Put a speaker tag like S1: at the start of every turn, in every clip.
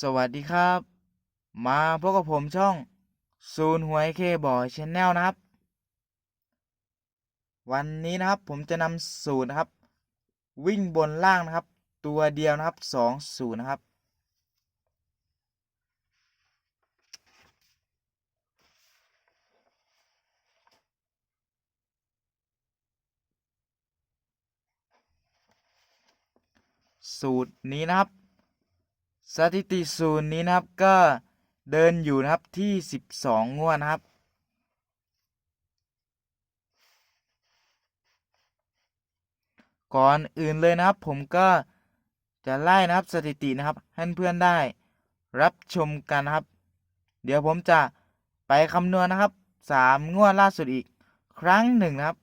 S1: สวัสดีครับ มาพบกับผมช่องศูนย์หวยเคบอยชแนลนะครับ วันนี้นะครับผมจะนำสูตรนะครับ วิ่งบนล่างนะครับ ตัวเดียวนะครับสองศูนย์นะครับ สูตรนี้นะครับ สถิติศูนย์นี้นะครับก็เดินอยู่นะครับที่ 12 งวดนะครับ ก่อนอื่นเลยนะครับ ผมก็จะไล่นะครับสถิตินะครับให้เพื่อนได้รับชมกันนะครับ เดี๋ยวผมจะไปคำนวณนะครับ 3 งวดล่าสุดอีกครั้งหนึ่งนะครับ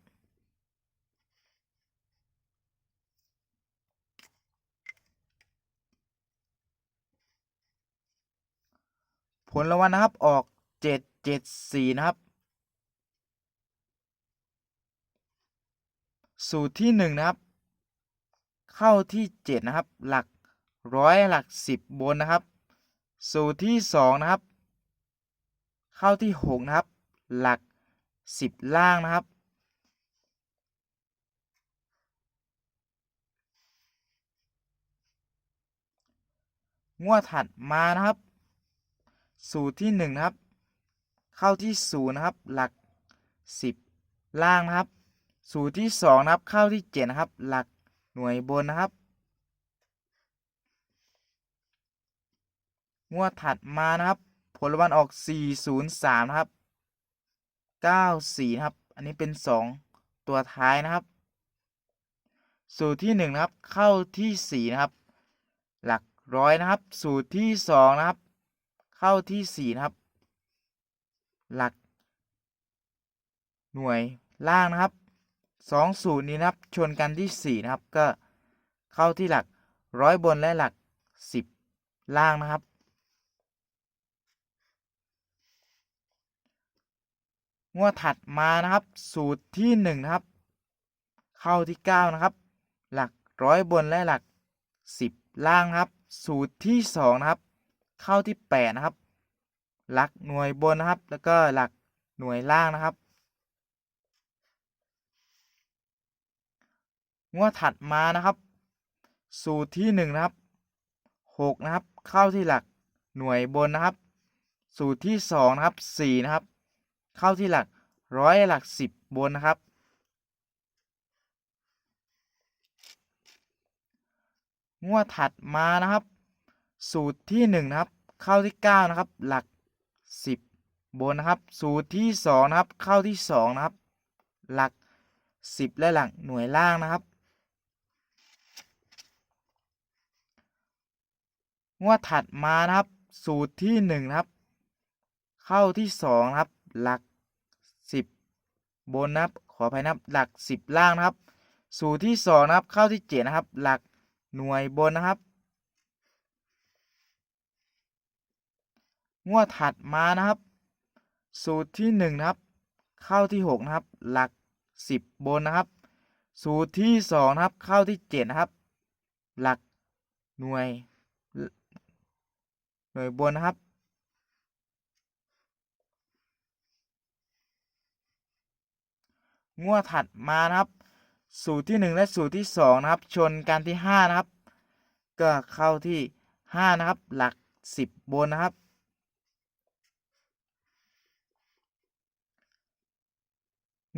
S1: ผลรางวัลนะครับออกเจ็ดเจ็ดสี่นะครับ สูตรที่หนึ่งนะครับ เข้าที่เจ็ดนะครับ หลักร้อยหลักสิบบนนะครับ สูตรที่สองนะครับ เข้าที่หกนะครับ หลักสิบล่างนะครับงวดถัดมานะครับ สูตรที่หนึ่งนะครับ เข้าที่ศูนย์นะครับ หลักสิบล่างนะครับ สูตรที่สองนะครับ เข้าที่เจ็ดนะครับ หลักหน่วยบนนะครับ งวดถัดมานะครับ ผลรางวัลออก 403 นะครับ 94 นะครับ อันนี้เป็น 2 ตัวท้ายนะครับ สูตรที่ 1 นะครับ เข้าที่ 4 นะครับ หลักร้อยนะครับ สูตรที่ 2 นะครับ เข้าที่4นะครับ หลัก หน่วยล่างนะครับ2สูตรนี้นะครับชนกันที่4นะครับ ก็เข้าที่หลักร้อยบนและหลัก10ล่างนะครับ งวดถัดมานะครับ สูตรที่หนึ่งนะครับ เข้าที่เก้านะครับ หลักร้อยบนและหลักสิบล่างนะครับ สูตรที่สองนะครับ เข้าที่แปดนะครับ หลักหน่วยบนนะครับ แล้วก็หลักหน่วยล่างนะครับ งวดถัดมานะครับ สูตรที่หนึ่งนะครับหกนะครับ เข้าที่หลักหน่วยบนนะครับ สูตรที่สองนะครับสี่นะครับ เข้าที่หลักร้อยหลักสิบบนนะครับงวดถัดมานะครับ สูตรที่หนึ่งนะครับเข้าที่เก้านะครับหลักสิบบนนะครับ สูตรที่สองนะครับเข้าที่สองนะครับ หลักสิบและหลักหน่วยล่างนะครับ งวดถัดมานะครับ สูตรที่หนึ่งนะครับเข้าที่สองนะครับหลักสิบบนนะครับขออภัยนะครับหลักสิบล่างนะครับ สูตรที่สองนะครับเข้าที่เจ็ดนะครับ หลักหน่วยบนนะครับ งวดถัดมานะครับ สูตรที่หนึ่งนะครับเข้าที่หกนะครับ หลักสิบบนนะครับ สูตรที่สองนะครับเข้าที่เจ็ดนะครับ หลักหน่วย หน่วยบนนะครับงวดถัดมานะครับ สูตรที่หนึ่งและสูตรที่สองนะครับ ชนกันที่ห้านะครับ ก็เข้าที่ห้านะครับ หลักสิบบนนะครับ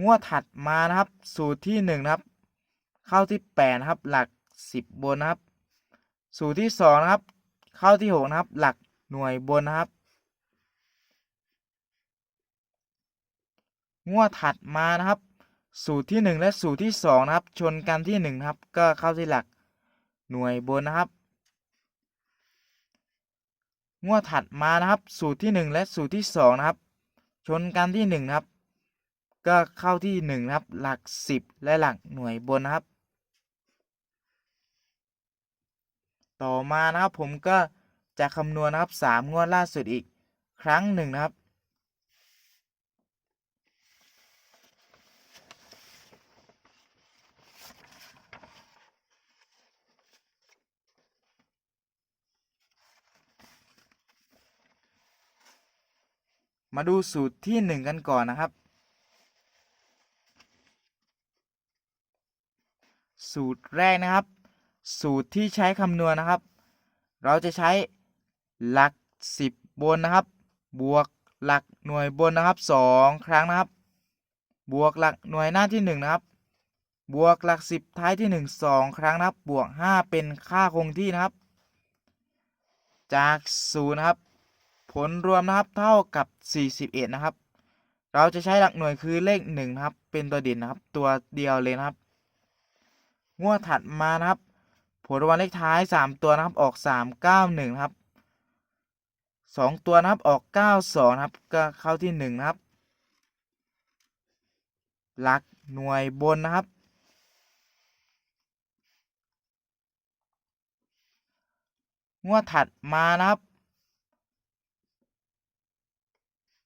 S1: งวดถัดมานะครับ สูตรที่หนึ่งนะครับ เข้าที่แปดนะครับ หลักสิบบนนะครับ สูตรที่สองนะครับ เข้าที่หกนะครับ หลักหน่วยบนนะครับ งวดถัดมานะครับ สูตรที่หนึ่งและสูตรที่สองนะครับ ชนกันที่หนึ่งนะครับ ก็เข้าที่หลักหน่วยบนนะครับ งวดถัดมานะครับ สูตรที่หนึ่งและสูตรที่สองนะครับ ชนกันที่หนึ่งนะครับ ก็เข้าที่1นะครับ หลัก 10 และหลักหน่วยบนนะครับ ต่อมานะครับผมก็จะคำนวณนะครับ 3 งวดล่าสุดอีกครั้งหนึ่งนะครับ มาดูสูตรที่ 1 กันก่อนนะครับ สูตรแรกนะครับ สูตรที่ใช้คำนวณนะครับ เราจะใช้หลัก 10 บนนะครับ บวกหลักหน่วยบนนะครับ 2 ครั้งนะครับ บวกหลักหน่วยหน้าที่ 1 นะครับ บวกหลัก 10 ท้ายที่ 1 2 ครั้งนะครับ บวก 5 เป็นค่าคงที่นะครับ จากศูนย์นะครับ ผลรวมนะครับเท่ากับ 41 นะครับ เราจะใช้หลักหน่วยคือเลข1นะครับ เป็นตัวเด่นนะครับ ตัวเดียวเลยนะครับ งวดถัดมานะครับ ผลรางวัลเลขท้าย 3 ตัวนะครับออก 3 9 1นะครับ2ตัวนะครับออก 9 2นะครับก็เข้าที่1นะครับ หลักหน่วยบนนะครับ งวดถัดมานะครับ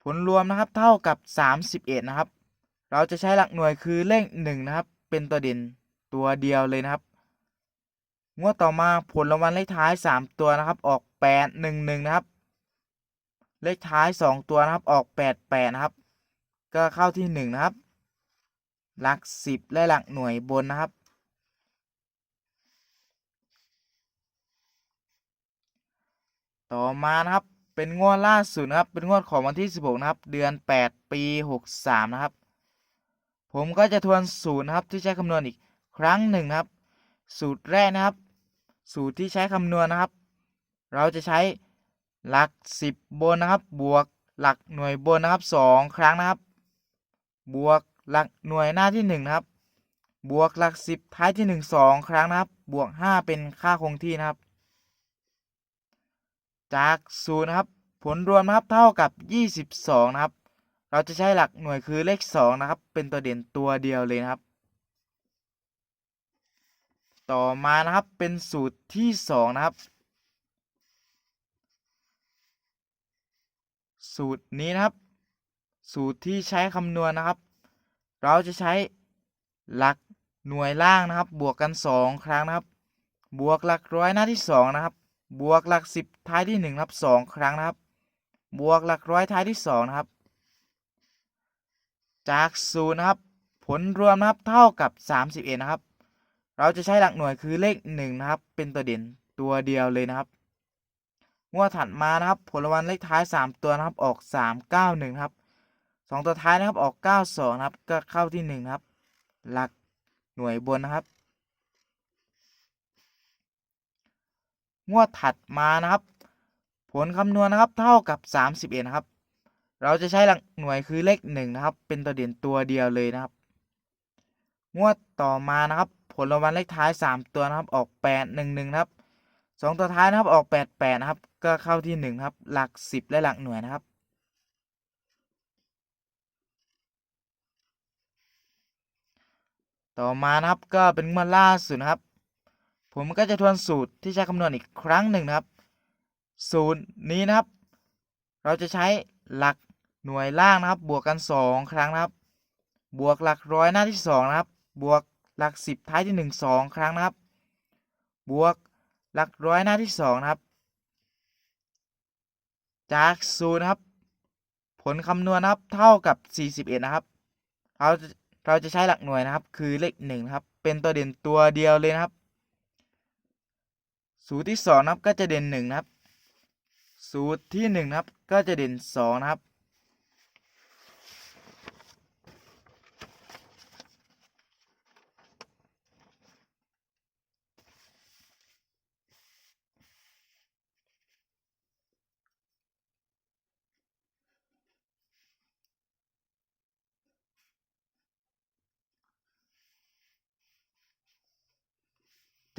S1: ผลรวมนะครับเท่ากับ 31 นะครับ เราจะใช้หลักหน่วยคือเลข1นะครับ เป็นตัวเด่น ตัวเดียวเลยนะครับ งวดต่อมาผลรางวัลเลขท้าย 3 ตัวนะครับ ออก 8 1 1 นะครับ เลขท้าย 2 ตัวนะครับออก 8 8 นะครับ ก็เข้าที่ 1 นะครับ หลัก 10 และหลักหน่วยบนนะครับ ต่อมานะครับเป็นงวดล่าสุดนะครับ เป็นงวดของวันที่ 16 นะครับ เดือน 8 ปี 63 นะครับ ผมก็จะทวนสูตรนะครับที่ใช้คำนวณอีก ครั้งหนึ่งครับ สูตรแรกนะครับ สูตรที่ใช้คำนวณนะครับ เราจะใช้หลัก 10 บนนะครับ บวกหลักหน่วยบนนะครับ 2 ครั้งนะครับ บวกหลักหน่วยหน้าที่1นะครับ บวกหลัก 10 ท้ายที่ 1 2 ครั้งนะครับ บวก 5 เป็นค่าคงที่นะครับ จากศูนย์นะครับ ผลรวมนะครับเท่ากับ 22 นะครับ เราจะใช้หลักหน่วยคือเลข 2 นะครับ เป็นตัวเด่นตัวเดียวเลยนะครับ ต่อมานะครับเป็นสูตรที่2นะครับ สูตรนี้นะครับ สูตรที่ใช้คำนวณนะครับ เราจะใช้หลักหน่วยล่างนะครับ บวกกัน 2 ครั้งนะครับ บวกหลักร้อยหน้าที่ 2 นะครับ บวกหลัก 10 ท้ายที่1นครับ2ครั้งนะครับ บวกหลักร้อยท้ายที่ 2 นะครับ จากศูนย์นะครับ ผลรวมนะครับเท่ากับ 31 นะครับ เราจะใช้หลักหน่วยคือเลข1นะครับ เป็นตัวเด่นตัวเดียวเลยนะครับ งวดถัดมานะครับ ผลรางวัลเลขท้าย 3 ตัวนะครับ ออก 3 9 1ครับ2ตัวท้ายนะครับออก 9 2นะครับ ก็เข้าที่1นะครับ หลักหน่วยบนนะครับ งวดถัดมานะครับ ผลคำนวณนะครับเท่ากับ 31ครับ เราจะใช้หลักหน่วยคือเลข1นะครับ เป็นตัวเด่นตัวเดียวเลยนะครับ งวดต่อมานะครับ ผลรางวัลเลขท้าย 3 ตัวนะครับออก 8 1 1นะครับ2ตัวท้ายนะครับออก 8 8 นะครับ ก็เข้าที่1ครับหลัก 10 และหลักหน่วยนะครับ ต่อมานะครับก็เป็นงวดล่าสุดนะครับ ผมก็จะทวนสูตรที่ใช้คำนวณอีกครั้งหนึ่งนะครับ สูตรนี้นะครับ เราจะใช้หลักหน่วยล่างนะครับ บวกกัน 2 ครั้งนะครับ บวกหลักร้อยหน้าที่ 2 นะครับ บวก หลัก 10 ท้ายที่ 1 2 ครั้งนะครับ บวกหลักร้อยหน้าที่ 2 นะครับ จากศูนย์นะครับ ผลคำนวณนะครับเท่ากับ 41 นะครับ เราเราจะใช้หลักหน่วยนะครับ คือเลข1นะครับ เป็นตัวเด่นตัวเดียวเลยนะครับ สูตรที่2นะครับก็จะเด่น1นะครับ สูตรที่1นะครับก็จะเด่น2นะครับ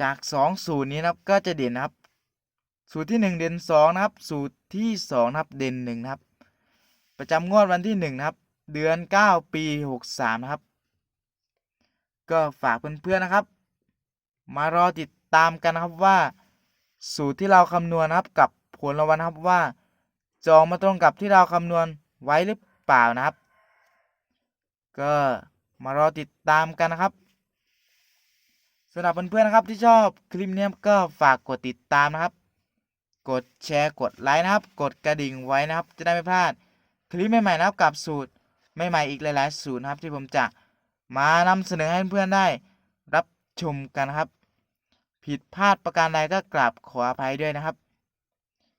S1: จาก2สูตรนี้นะครับก็จะเด่นนะครับ สูตรที่ 1 เด่น2นะครับ สูตรที่2นะครับเด่น1นะครับ ประจำงวดวันที่1นะครับ เดือน 9 ปี 63นะครับ ก็ฝากเพื่อนๆนะครับ มารอติดตามกันนะครับว่า สูตรที่เราคำนวณนะครับกับผลรางวัลนะครับว่าจออกมาตรงกับที่เราคำนวณไว้หรือเปล่านะครับ ก็มารอติดตามกันนะครับ สำหรับเพื่อนๆนะครับ ที่ชอบคลิปนี้ก็ฝากกดติดตามนะครับ กดแชร์กดไลค์นะครับ กดกระดิ่งไว้นะครับ จะได้ไม่พลาดคลิปใหม่ๆนะครับกับสูตรใหม่ๆอีกหลายๆสูตรนะครับ ที่ผมจะมานำเสนอให้เพื่อนๆได้ รับชมกันนครับ ผิดพลาดประการใดก็กราบขออภัยด้วยนะครับ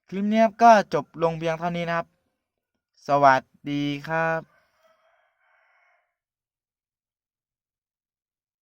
S1: คลิปนี้ก็จบลงเพียงเท่านี้นะครับ สวัสดีครับ